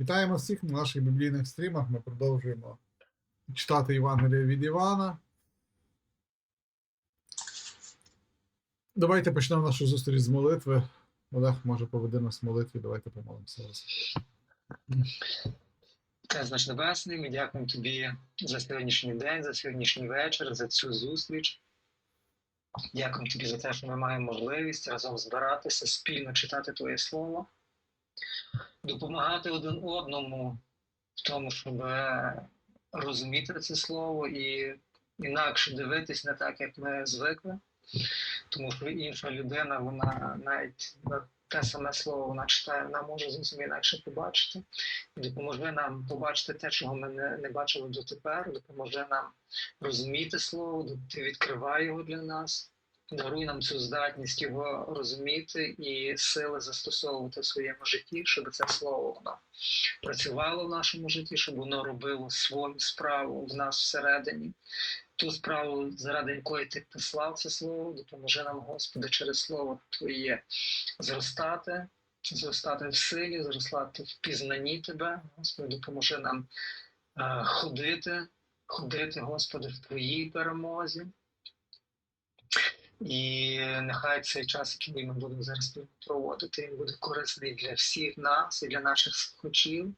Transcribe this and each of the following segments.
Вітаємо всіх на наших біблійних стрімах. Ми продовжуємо читати Євангеліє від Івана. Давайте почнемо нашу зустріч з молитви. Олег може поведе нас в молитві. Давайте помолимося. разом. Небесний, ми дякуємо тобі за сьогоднішній день, за сьогоднішній вечір, за цю зустріч. Дякуємо тобі за те, що ми маємо можливість разом збиратися, спільно читати Твоє Слово, допомагати один одному в тому, щоб розуміти це слово і інакше дивитись не так, як ми звикли. Тому що інша людина, вона навіть на те саме слово вона читає, вона може зовсім інакше побачити. І допоможе нам побачити те, чого ми не, не бачили дотепер, допоможе нам розуміти слово, ти відкривай його для нас, даруй нам цю здатність його розуміти і сили застосовувати в своєму житті, щоб це слово воно працювало в нашому житті, щоб воно робило свою справу в нас всередині. Ту справу, заради якої ти послав це слово, допоможи нам, Господи, через слово Твоє зростати, зростати в силі, зростати в пізнанні Тебе, Господи, допоможи нам е, ходити, ходити, Господи, в Твоїй перемозі. І нехай цей час, який ми будемо зараз проводити, він буде корисний для всіх нас і для наших слухачів.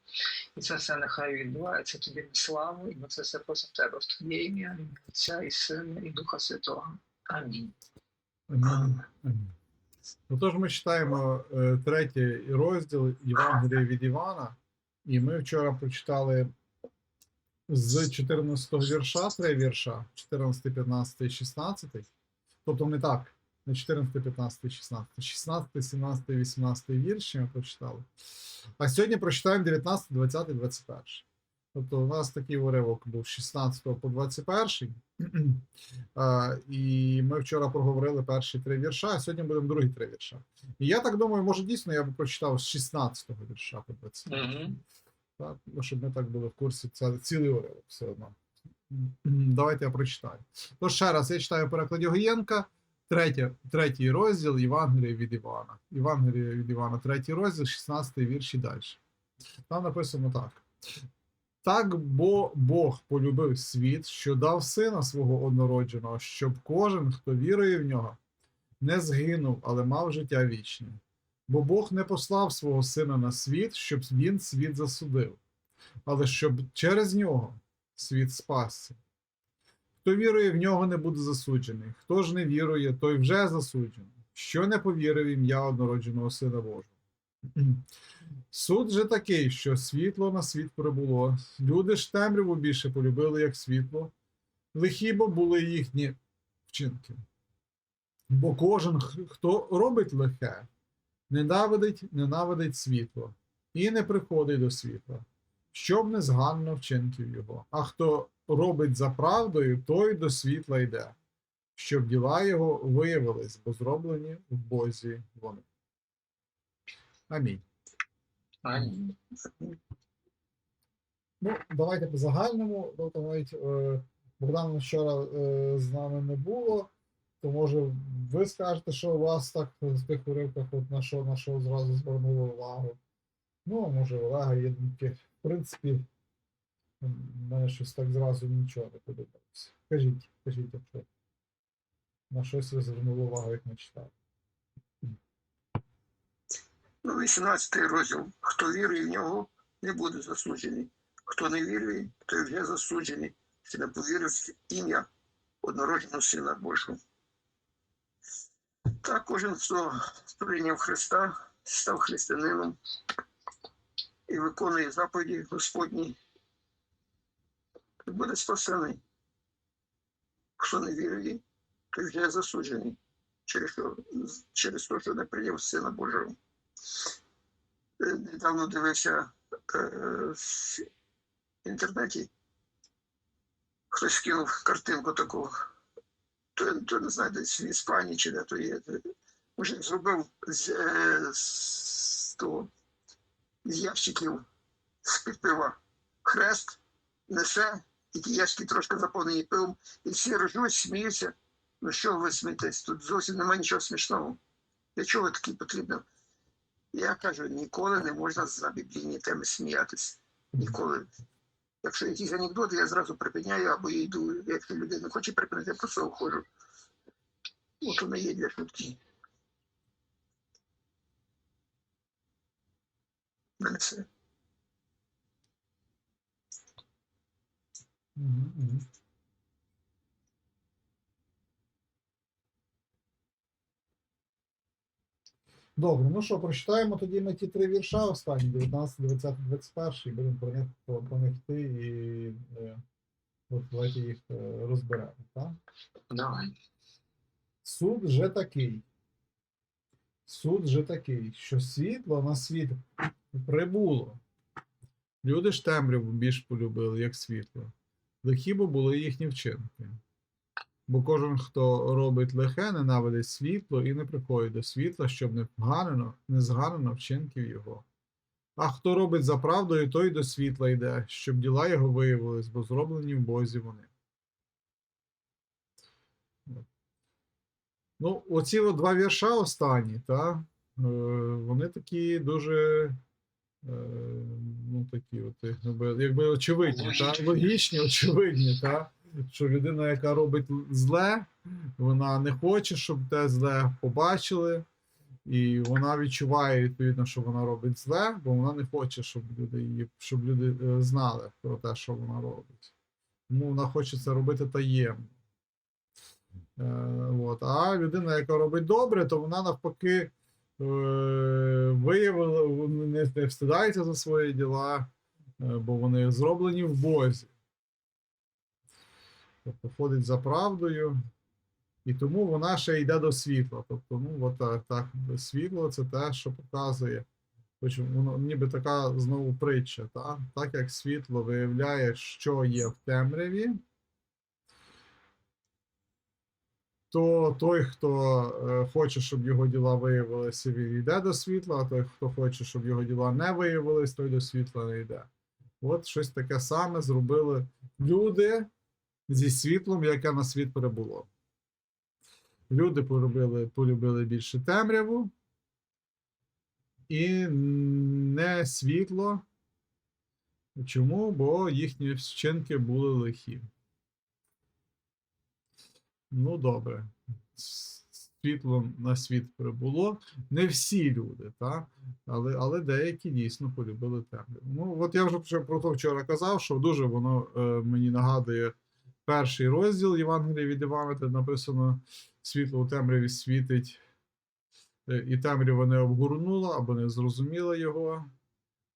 І це все нехай відбувається тобі на славу, і ми це все просимо тебе в твоє ім'я, Отця і Сина, і Духа Святого. Амінь. Амінь. Амінь. Отож, ми читаємо е, третій розділ Євангелія від Івана, і ми вчора прочитали з 14 вірша, три вірша, 14, 15 і 16. Тобто не так, не 14, 15, 16, 16, 17, 18 вірші ми прочитали. А сьогодні прочитаємо 19, 20, 21. Тобто у нас такий уривок був з 16 по 21. А, І ми вчора проговорили перші три вірша, а сьогодні будемо другі три вірша. І я так думаю, може дійсно я б прочитав з 16 вірша по 20. Мгм. Так, ну, щоб ми так були в курсі, це цілий уривок все одно. Давайте я прочитаю. Тож ще раз, я читаю в перекладі Гоєнка, третє, третій розділ Євангелія від Івана. Євангелія від Івана, третій розділ, 16 вірш і далі. Там написано так. Так бо Бог полюбив світ, що дав сина свого однородженого, щоб кожен, хто вірує в нього, не згинув, але мав життя вічне. Бо Бог не послав свого сина на світ, щоб він світ засудив, але щоб через нього світ спасся. Хто вірує в нього, не буде засуджений. Хто ж не вірує, той вже засуджений. Що не повірив ім'я однородженого Сина Божого. Суд же такий, що світло на світ прибуло. Люди ж темряву більше полюбили, як світло. Лихі бо були їхні вчинки. Бо кожен, хто робить лихе, ненавидить, ненавидить світло і не приходить до світла, щоб не зганно вчинків його. А хто робить за правдою, той до світла йде, щоб діла його виявились, бо зроблені в Бозі вони. Амінь. Амінь. Ну, давайте по загальному. Тобто навіть е, Богдан вчора е, з нами не було. То може ви скажете, що у вас так в тих уривках, от на що на що зразу звернули увагу. Ну, може, Олега є. В принципі, мене щось так зразу нічого не подобається. Кажіть, кажіть, якщо на щось ви звернули увагу, як ми читали. Ну, 18 розділ. Хто вірує в нього, не буде засуджений. Хто не вірує, той вже засуджений, що не повірив в ім'я однородженого Сина Божого. Так, кожен, хто прийняв Христа, став християнином і виконує заповіді Господні, буде спасений. Хто не вірує, той вже засуджений через те, що не прийняв Сина Божого. Е, недавно дивився е, в інтернеті. Хтось кинув картинку таку, то, то не знаю, десь в Іспанії чи де то є. Може, зробив з, е, з, того, з ящиків з-під пива хрест, несе, і ті ящики трошки заповнені пивом, і всі ржуть, сміються. Ну що ви смієтесь? Тут зовсім немає нічого смішного. Для чого таке потрібно? Я кажу, ніколи не можна за біблійні теми сміятися. Ніколи. Якщо якісь анекдоти, я зразу припиняю або йду, якщо людина хоче припинити, я просто виходжу. От воно є для шутки. Мгм, мгм. Добре, ну що, прочитаємо тоді ми ті три вірша останні, 19, 20, 21, і будемо про них, про, про них йти і е, от давайте їх е, розберемо. Так? Давай. Суд же такий. Суд же такий, що світло на світ прибуло. Люди ж темряву більш полюбили, як світло. Лихі бо були їхні вчинки. Бо кожен, хто робить лихе, ненавидить світло і не приходить до світла, щоб не вганено, не зганено вчинків його. А хто робить за правдою, той до світла йде, щоб діла його виявились, бо зроблені в Бозі вони. Ну, оці два вірша останні, та, е, вони такі дуже. Е, ну, такі, от, якби, якби очевидні, та, Логічні. логічні, очевидні, та, що людина, яка робить зле, вона не хоче, щоб те зле побачили, і вона відчуває відповідно, що вона робить зле, бо вона не хоче, щоб люди її, щоб люди е, знали про те, що вона робить. Тому вона хоче це робити таємно. Е, от. А людина, яка робить добре, то вона навпаки е, виявила, не, не встидається за свої діла, е, бо вони зроблені в Бозі. Тобто ходить за правдою, і тому вона ще йде до світла. Тобто, ну, от так, так, світло це те, що показує. Хоч воно ніби така знову притча, та? так як світло виявляє, що є в темряві, то той, хто е, хоче, щоб його діла виявилися, він йде до світла, а той, хто хоче, щоб його діла не виявились, той до світла не йде. От щось таке саме зробили люди зі світлом, яке на світ прибуло. Люди полюбили, полюбили більше темряву і не світло. Чому? Бо їхні вчинки були лихі. Ну, добре. Світло на світ прибуло. Не всі люди, та? але, але деякі дійсно полюбили темряву. Ну, от я вже про то вчора казав, що дуже воно е, мені нагадує перший розділ Євангелія від Івана, де написано: світло у темряві світить, е, і темрява не обгорнула або не зрозуміла його.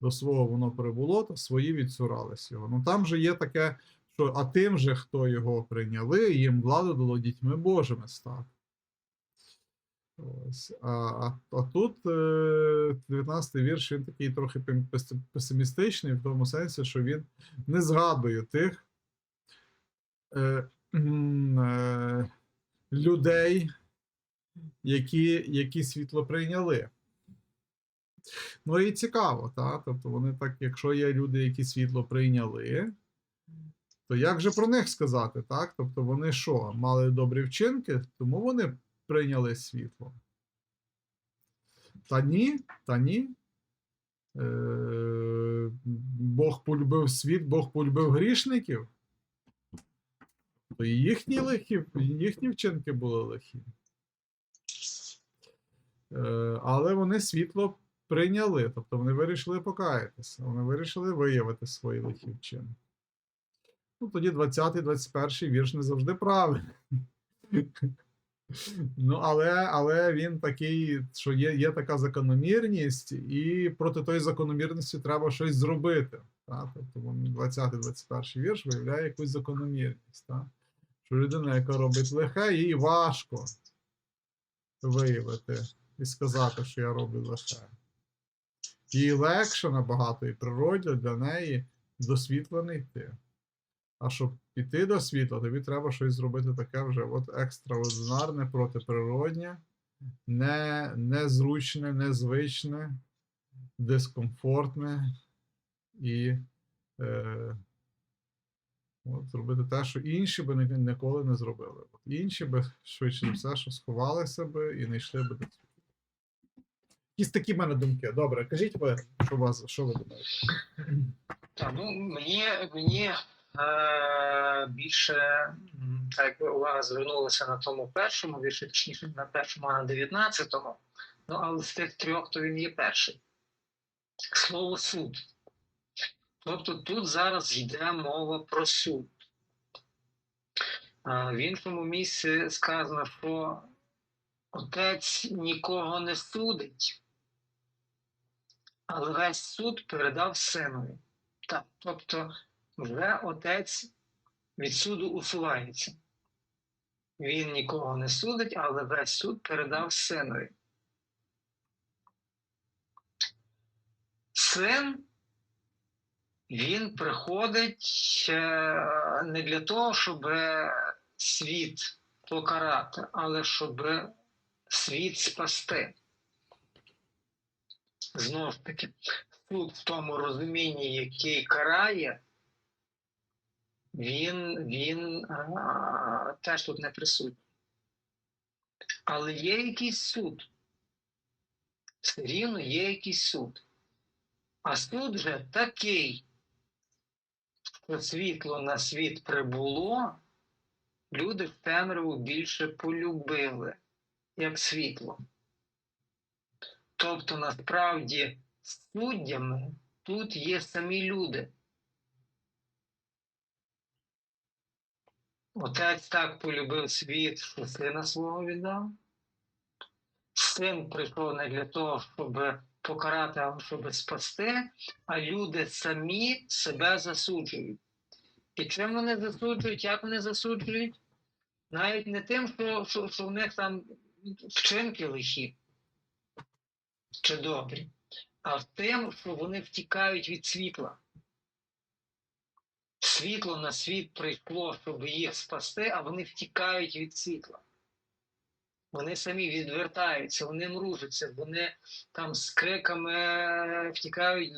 До свого воно прибуло, то свої відсурались його. Ну там же є таке що а тим же, хто його прийняли, їм владу дало дітьми Божими стати. Ось. А, а, тут е, 19 вірш він такий трохи песимістичний, в тому сенсі, що він не згадує тих е, е, людей, які, які світло прийняли. Ну і цікаво, та? тобто вони так, якщо є люди, які світло прийняли, то як же про них сказати, так? Тобто вони що, мали добрі вчинки, тому вони прийняли світло. Та ні, та ні. Е, Бог полюбив світ, Бог полюбив грішників. То і їхні лихі, їхні вчинки були лихі. Е, але вони світло прийняли, тобто вони вирішили покаятися, вони вирішили виявити свої лихі вчинки. Ну, тоді 20-21 вірш не завжди правильний. Ну, але, але він такий, що є, є така закономірність, і проти тої закономірності треба щось зробити. Так? Тобто 20-21 вірш виявляє якусь закономірність. Так? Що людина, яка робить лихе, їй важко виявити і сказати, що я роблю лихе. Їй легше набагато і природі для неї до світла не йти. А щоб піти до світла, тобі треба щось зробити таке вже от екстраординарне, протиприроднє, не, незручне, незвичне, дискомфортне і е, от, зробити те, що інші би ніколи не зробили. От інші би швидше за все, що сховалися би і не йшли би до світла. Якісь такі в мене думки. Добре, кажіть ви, що вас, що ви думаєте? Так, ну мені, мені більше так якби увага звернулася на тому першому вірші, точніше на першому, а на дев'ятнадцятому. Ну, але з тих трьох, то він є перший. Слово суд. Тобто тут зараз йде мова про суд. В іншому місці сказано, що отець нікого не судить, але весь суд передав синові. Так, тобто вже отець від суду усувається. Він нікого не судить, але весь суд передав синові. Син він приходить е, не для того, щоб світ покарати, але щоб світ спасти. Знову ж таки, суд в тому розумінні, який карає, він, він а, теж тут не присутній. Але є якийсь суд. Все рівно є якийсь суд. А суд же такий, що світло на світ прибуло, люди в темряву більше полюбили, як світло. Тобто, насправді, суддями тут є самі люди. Отець так полюбив світ, що сина свого віддав. Син прийшов не для того, щоб покарати, а щоб спасти, а люди самі себе засуджують. І чим вони засуджують, як вони засуджують? Навіть не тим, що, що, що в них там вчинки лихі чи добрі, а тим, що вони втікають від світла. Світло на світ прийшло, щоб їх спасти, а вони втікають від світла. Вони самі відвертаються, вони мружаться, вони там з криками втікають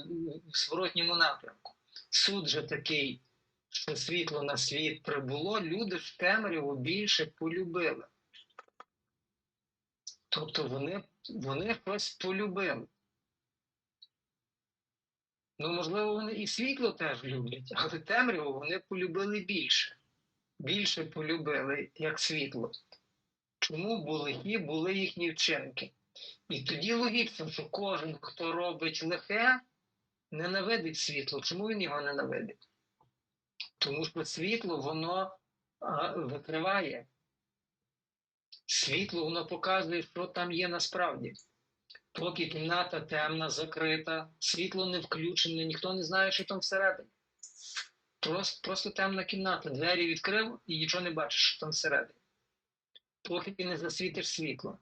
в зворотньому напрямку. Суд же такий, що світло на світ прибуло, люди в темряву більше полюбили. Тобто вони, вони щось полюбили. Ну, можливо, вони і світло теж люблять, але темряву вони полюбили більше. Більше полюбили, як світло. Чому були були їхні вчинки? І тоді логічно, що кожен, хто робить лихе, ненавидить світло. Чому він його ненавидить? Тому що світло воно а, викриває. Світло воно показує, що там є насправді. Поки кімната темна, закрита, світло не включене, ніхто не знає, що там всередині. Просто, просто темна кімната. Двері відкрив і нічого не бачиш, що там всередині. Поки ти не засвітиш світло.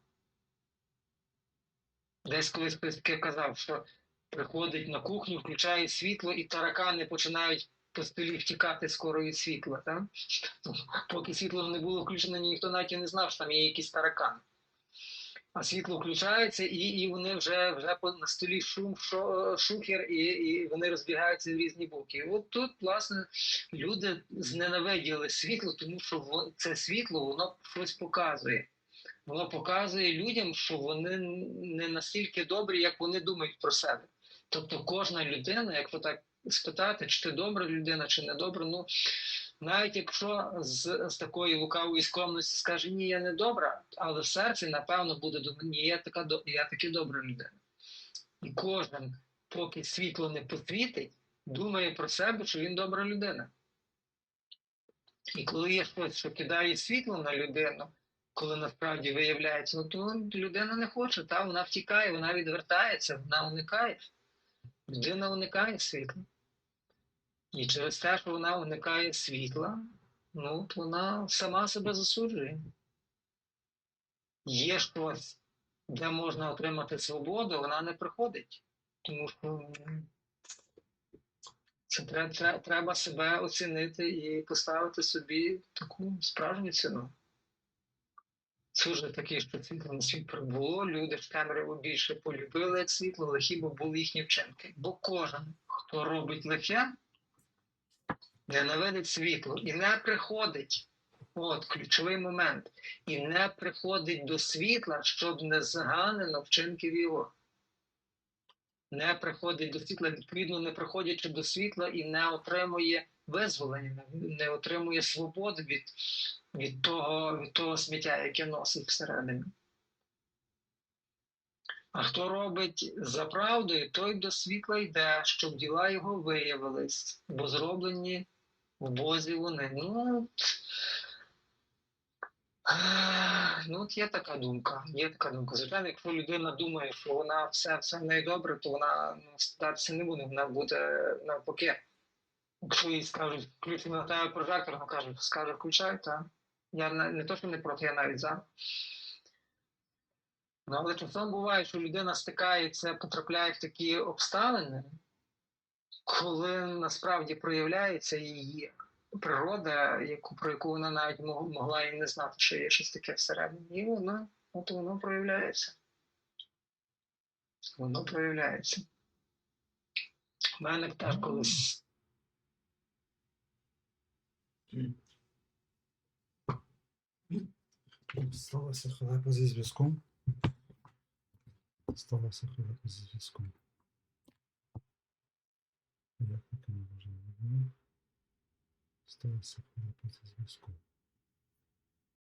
Десь колись таке казав, що приходить на кухню, включає світло, і таракани починають по столі втікати скоро від світла. Так? Поки світло не було включене, ніхто навіть не знав, що там є якісь таракани. А світло включається, і, і вони вже, вже на столі шум, шухер, і, і вони розбігаються в різні боки. І от тут, власне, люди зненавиділи світло, тому що це світло воно щось показує. Воно показує людям, що вони не настільки добрі, як вони думають про себе. Тобто кожна людина, якщо так спитати, чи ти добра людина, чи не добра, ну навіть якщо з, з такої лукавої скромності скаже, ні, я не добра, але в серці, напевно, буде думати, ні, я така я таки добра людина. І кожен, поки світло не посвітить, думає про себе, що він добра людина. І коли є щось, що кидає світло на людину, коли насправді виявляється, ну то людина не хоче, та вона втікає, вона відвертається, вона уникає. Людина уникає світла. І через те, що вона уникає світла, ну, от вона сама себе засуджує. Є щось, де можна отримати свободу, вона не приходить. Тому що це треба, треба, себе оцінити і поставити собі таку справжню ціну. Суд же такий, що світло на світ прибуло, люди в темряву більше полюбили світло, лихі, бо були їхні вчинки. Бо кожен, хто робить лихе, ненавидить світло і не приходить. От ключовий момент. І не приходить до світла, щоб не заганено вчинків його. не приходить до світла, відповідно, не приходячи до світла і не отримує визволення, не отримує свободи від, від, того, від того сміття, яке носить всередині. А хто робить за правдою, той до світла йде, щоб діла його виявились, бо зроблені в Бозі вони. Ну, ну, от є така думка. Є така думка. Звичайно, якщо людина думає, що вона все, все в то вона ну, статися не буде, вона буде навпаки. Якщо їй скажуть, включи на тебе прожектор, вона каже, скаже, включай, та я не, не то, що не проти, я навіть за. Ну, але часом буває, що людина стикається, потрапляє в такі обставини, коли насправді проявляється її природа, яку, про яку вона навіть могла і не знати, що є щось таке всередині. І воно, от воно проявляється. Воно проявляється. У мене теж колись Сталася халепа зі зв'язком. Сталася халепа зі зв'язком. Як таке не може бути? Сталася халепа зі зв'язком.